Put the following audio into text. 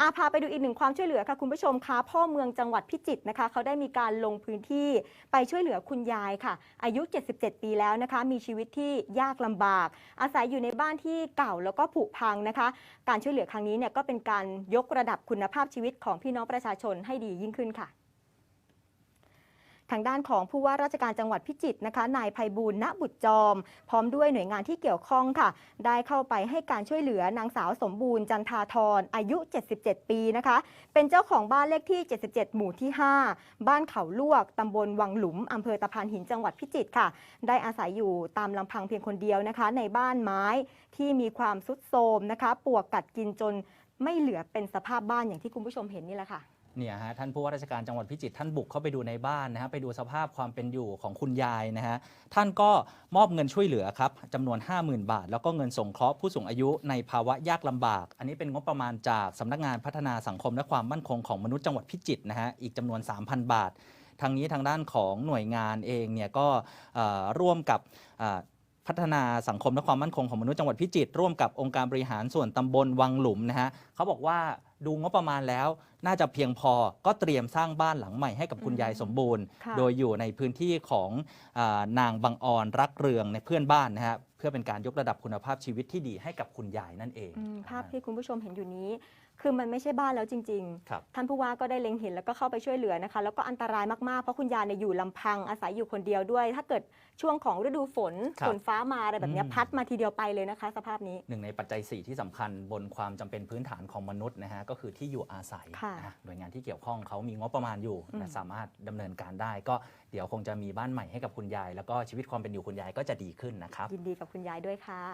อาพาไปดูอีกหนึ่งความช่วยเหลือค่ะคุณผู้ชมคะพ่อเมืองจังหวัดพิจิตรนะคะเขาได้มีการลงพื้นที่ไปช่วยเหลือคุณยายค่ะ อายุ 77 ปีแล้วนะคะ มีชีวิตที่ยากลำบาก อาศัยอยู่ในบ้านที่เก่าแล้วก็ผุพังนะคะ การช่วยเหลือครั้งนี้เนี่ยก็เป็นการยกระดับคุณภาพชีวิตของพี่น้องประชาชนให้ดียิ่งขึ้นค่ะ ทางด้านของผู้ว่าราชการจังหวัดพิจิตรนะคะ นายภัยบูลณบุตรจอม พร้อมด้วยหน่วยงานที่เกี่ยวข้องค่ะ ได้เข้าไปให้การช่วยเหลือนางสาวสมบูรณ์จันทาธรอายุ 77 ปีนะคะ เป็นเจ้าของบ้านเลขที่ 77 หมู่ที่ 5 บ้านเขาลวกตำบลวังหลุมอำเภอตะพานหินจังหวัดพิจิตรค่ะ ได้อาศัยอยู่ตามลำพังเพียงคนเดียวนะคะ ในบ้านไม้ที่มีความสุดโทรมนะคะ ปวกกัดกินจนไม่เหลือเป็นสภาพบ้านอย่างที่คุณผู้ชมเห็นนี่แหละค่ะ เนี่ยฮะท่านผู้ว่าราชการจังหวัดพิจิตรท่านบุกเข้าไปดูในบ้านนะฮะไปดูสภาพความเป็นอยู่ของคุณยายนะฮะท่านก็มอบเงินช่วยเหลือครับจำนวน 50,000 บาท แล้วก็เงินสงเคราะห์ผู้สูงอายุในภาวะยากลำบาก อันนี้เป็นงบประมาณจากสำนักงานพัฒนาสังคมและความมั่นคงของมนุษย์จังหวัดพิจิตรนะฮะอีกจำนวน 3,000 บาททางนี้ทางด้านของหน่วยงานเองเนี่ยก็ร่วมกับพัฒนาสังคมและความมั่นคงของมนุษย์จังหวัดพิจิตรร่วมกับองค์การบริหารส่วนตำบลวังหลุมนะฮะเขาบอกว่าดูงบประมาณแล้วน่าจะเพียงพอก็เตรียมสร้างบ้านหลังใหม่ให้กับคุณยายสมบูรณ์ ค่ะ โดยอยู่ในพื้นที่ของอานางบางออนรักเรืองในเพื่อนบ้านนะฮะเพื่อเป็นการยกระดับคุณภาพชีวิตที่ดีให้กับคุณยายนั่นเองอืมภาพที่คุณผู้ชมเห็นอยู่นี้ คือมันไม่ใช่บ้านแล้วจริง ครับ ๆ ท่านผู้ว่าก็ได้เล็งเห็นแล้วก็เข้าไปช่วยเหลือนะคะ แล้วก็อันตรายมากๆ เพราะคุณยายเนี่ยอยู่ลำพังอาศัยอยู่คนเดียวด้วย ถ้าเกิดช่วงของฤดูฝนครับฝนฟ้ามาอะไรแบบเนี้ยอืม พัดมาทีเดียวไปเลยนะคะ สภาพนี้หนึ่งในปัจจัย 4 ที่สำคัญบนความจำเป็นพื้นฐานของมนุษย์นะฮะก็คือที่อยู่อาศัย ค่ะนะหน่วยงานที่เกี่ยวข้องเขามีงบประมาณอยู่อืมนะสามารถดำเนินการได้ ก็เดี๋ยวคงจะมีบ้านใหม่ให้กับคุณยาย แล้วก็ชีวิตความเป็นอยู่คุณยายก็จะดีขึ้นนะครับยินดีกับคุณยายด้วยค่ะ